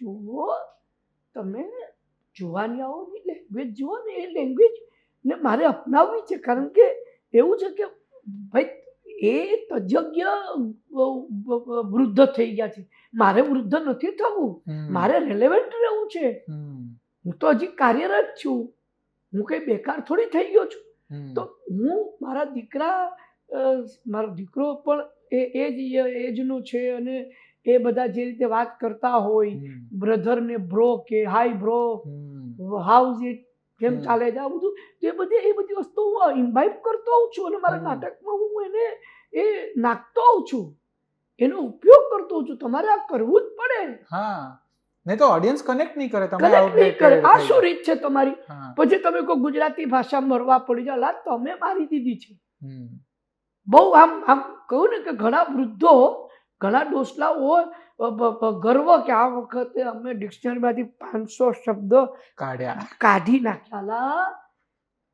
જુઓ તમે જુવાનિયાઓની લેંગ્વેજ જુઓ ને એ લેંગ્વેજ ને મારે અપનાવવી છે. કારણ કે એવું છે કે ભાઈ એ તજજ્ઞ વૃદ્ધ થઈ ગયા છે. મારે વૃદ્ધ નથી થવું. મારે રેલેવન્ટ રહેવું છે. હું તો હજી કાર્યરત છું. હું કંઈ બેકાર થોડી થઈ ગયો છું. તો હું મારા દીકરા મારો દીકરો પણ એ એ જ એજનો છે અને એ બધા જે રીતે વાત કરતા હોય બ્રધર ને બ્રો કે હાય બ્રો હાઉઝ ઇટ કેમ ચાલે છે? આ બધું તો એ બધી એ બધી વસ્તુ હું ઇન્વાઇટ કરતો હોઉં છું અને મારા. નાટકમાં હું એને એ નાખતો હોઉં છું. એનો ઉપયોગ કરતો હોઉં છું. તમારે આ કરવું જ પડે. હા. નહીં તો ઓડિયન્સ કનેક્ટ નહીં કરે તમે કનેક્ટ નહીં કરે. આ શું રીત છે તમારી? પછી તમે કોઈ ગુજરાતી ભાષા મરવા પડી જાવ લાત તમે મારી દીધી છે. બહુ આમ આમ કહું ને કે ઘણા વૃદ્ધો ઘણા ડોસલાઓ ગર્વ કે આ વખતે અમે ડિક્શનરીમાંથી પાંચસો શબ્દો કાઢ્યા. કાઢી નાખ્યા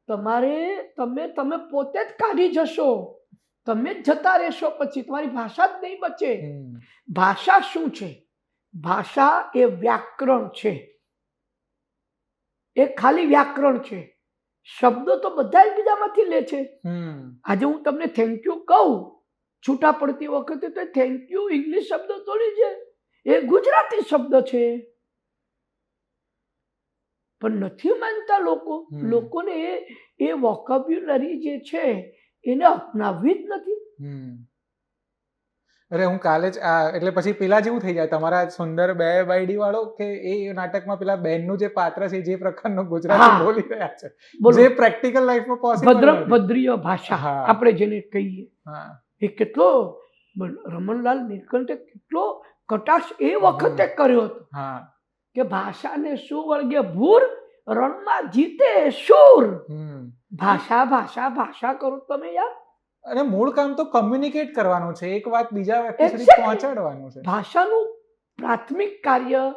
તમારે તમે તમે પોતે જ કાઢી જશો. તમે જ જતા રહેશો પછી. તમારી ભાષા જ નહીં બચે. ભાષા શું છે? ભાષા એ વ્યાકરણ છે. એ ખાલી વ્યાકરણ છે. શબ્દો તો બધા જ બીજામાંથી લે છે. આજે હું તમને થેન્ક યુ કહું. છૂટા પડતી વખતે તો થેન્ક યુ ઇંગ્લિશ શબ્દ થોડી છે. એ ગુજરાતી શબ્દ છે. પણ નથી માનતા લોકો. લોકોને એ વોકેબ્યુલરી જે છે એને અપનાવવી જ નથી. અરે હું કાલે જ એટલે પછી પેલા જેવું થઈ જાય. તમારા સુંદર બે બાયડી વાળો કે એ નાટકમાં પેલા બેનનું જે પાત્ર છે જે પ્રકારનો ગુજરાતી બોલી રહ્યા છે. જે પ્રેક્ટિકલ લાઈફમાં પોસિબલ ભદ્ર ભદ્રીય ભાષા. આપણે જેને કહીએ. હા. એ કેટલો રમણલાલ નીલકંઠે કેટલો કટાક્ષ એ વખતે કર્યો હતો. કે ભાષાને શું વળગે ભૂર રણમાં જીતે શૂર. ભાષા ભાષા ભાષા કરો તમે યાર. અને મૂળ કામ તો કમ્યુનિકેટ કરવાનું છે. એક વાત બીજા વ્યક્તિ સુધી. પહોંચાડવાનું છે. ભાષાનું પ્રાથમિક કાર્ય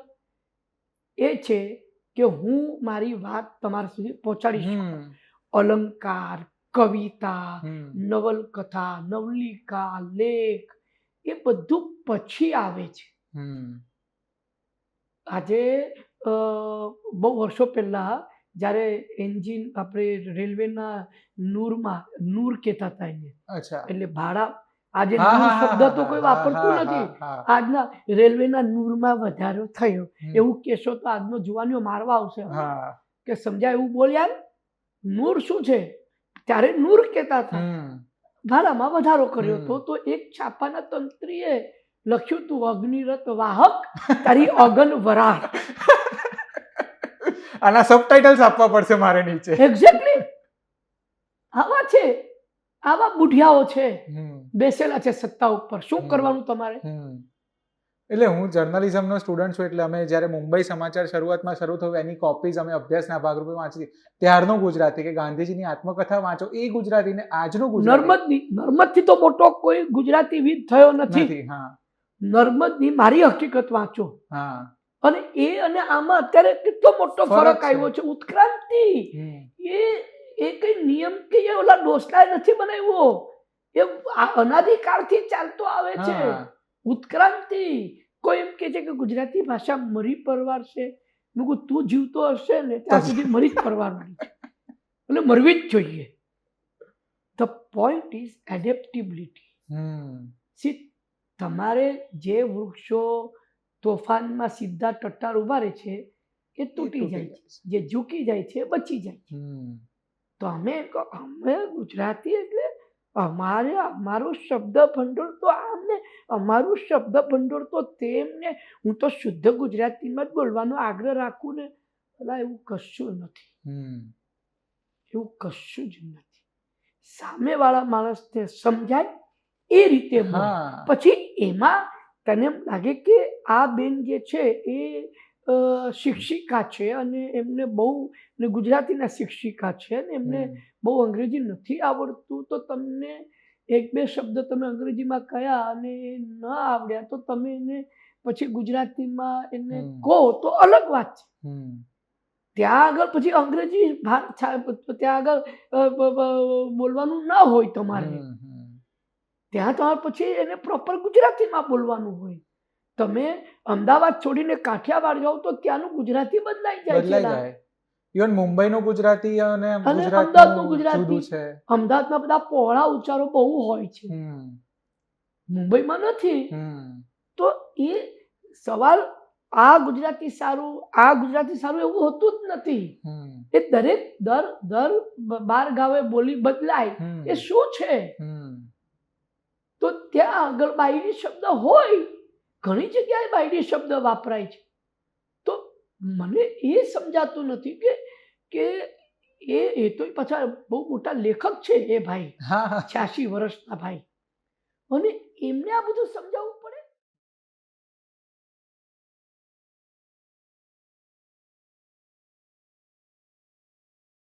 એ છે કે હું મારી વાત તમારા સુધી પહોંચાડી શકું. અલંકાર કવિતા નવલકથા નવલિકા લેખ એ બધું પછી આવે છે. આજે બહુ વર્ષો પહેલા જ્યારે એન્જિન આપણે રેલવેના નૂરમાં નૂર કહેતા હતા એને. એટલે ભાડા આજે શબ્દ તો કોઈ વાપરતું નથી. આજના રેલવેના નૂરમાં વધારો થયો. એવું કહેશો તો આજનો જુવાનીઓ મારવા આવશે કે સમજાય એવું બોલ્યા ને? નૂર શું છે? ત્યારે નૂર કહેતા હતા. ભાડામાં વધારો કર્યો હતો તો એક છાપાના તંત્રીએ લખ્યું તું અગ્નિરથ વાહક તારી અગન વરાળ. આના સબટાઇટલ્સ આપવા પડશે મારે નીચે. એક્ઝેક્ટલી આવા છે. આવા બુઢિયાઓ છે. બેસેલા છે સત્તા ઉપર. શું કરવાનું તમારે. એટલે હું જર્નલિઝમનો સ્ટુડન્ટ છું એટલે અમે જ્યારે મુંબઈ સમાચાર શરૂઆતમાં શરૂ થયું એની કોપીઝ અમે અભ્યાસના ભાગરૂપે વાંચી ત્યારનો ગુજરાતી કે ગાંધીજીની આત્મકથા વાંચો એ ગુજરાતી ને આજનું ગુજરાતી. નર્મદની નર્મદથી તો મોટો કોઈ ગુજરાતી વિદ થયો નથી. હા. નર્મદની મારી હકીકત વાંચો. હા. અને એ અને આમાં અત્યારે કેટલો મોટો ફરક આવ્યો છે. ઉત્ક્રાંતિ. એ એ કઈ નિયમ કે એ ઓલા ડોસલાએ નથી બનાવ્યો? એ અનાધિકાળથી ચાલતો આવે છે. ઉત્ક્રાંતિ. કોઈ એમ કે છે કે ગુજરાતી ભાષા મરી પરવાર છે. મેં કહું તું જીવતો હશે ને ત્યાં સુધી મરી જ પરવારવાની એટલે મરવી જ જોઈએ. ધ પોઈન્ટ ઇઝ એડેપ્ટિબિલિટી સી તમારે જે વૃક્ષો તોફાનમાં સીધા ટટ્ટાર ઊભા રહે છે એ તૂટી જાય છે. જે ઝૂકી જાય છે બચી જાય છે. તો અમે અમે ગુજરાતી એટલે અમારે અમારું શબ્દ ભંડોળ તો આમને અમારું શબ્દ ભંડોળ તો તેમને. હું તો શુદ્ધ ગુજરાતીમાં જ બોલવાનો આગ્રહ રાખું ને. ભલા એવું કશું નથી. હમ. એવું કશું જ નથી. સામેવાળા માણસને સમજાય એ રીતે પછી એમાં તને એમ લાગે કે આ બેન જે છે એ શિક્ષિકા છે અને એમને બહુ ને ગુજરાતીના શિક્ષિકા છે અને એમને બહુ અંગ્રેજી નથી આવડતું. તો તમને એક બે શબ્દ તમે અંગ્રેજીમાં કયા અને ન આવડ્યા તો તમે એને પછી ગુજરાતીમાં એને કહો તો અલગ વાત છે. ત્યાં આગળ પછી અંગ્રેજી ત્યાં આગળ બોલવાનું ના હોય તમારે. ત્યાં તમારે પછી એને પ્રોપર ગુજરાતીમાં બોલવાનું હોય. તમે અમદાવાદ છોડીને કાઠિયાવાડ જાઓ તો ત્યાંનું ગુજરાતી બદલાઈ જાય છે ઇવન મુંબઈનું ગુજરાતી અને અમદાવાદનું ગુજરાતી. છે. અમદાવાદમાં બધા પહોળા ઉચ્ચારો બહુ હોય છે. મુંબઈમાં નથી. તો એ સવાલ આ ગુજરાતી સારું આ ગુજરાતી સારું એવું હોતું જ નથી. એ દરેક દર દર બાર ગાવે બોલી બદલાય. એ શું છે? તો ત્યાં આગળ બાયડી શબ્દ હોય ઘણી જગ્યાએ બાયડી શબ્દ વાપરાય છે. તો મને એ સમજાતું નથી કે કે એ એ તો પાછા બહુ મોટા લેખક છે એ ભાઈ છ્યાસી વર્ષના ભાઈ. અને એમને આ બધું સમજાવવું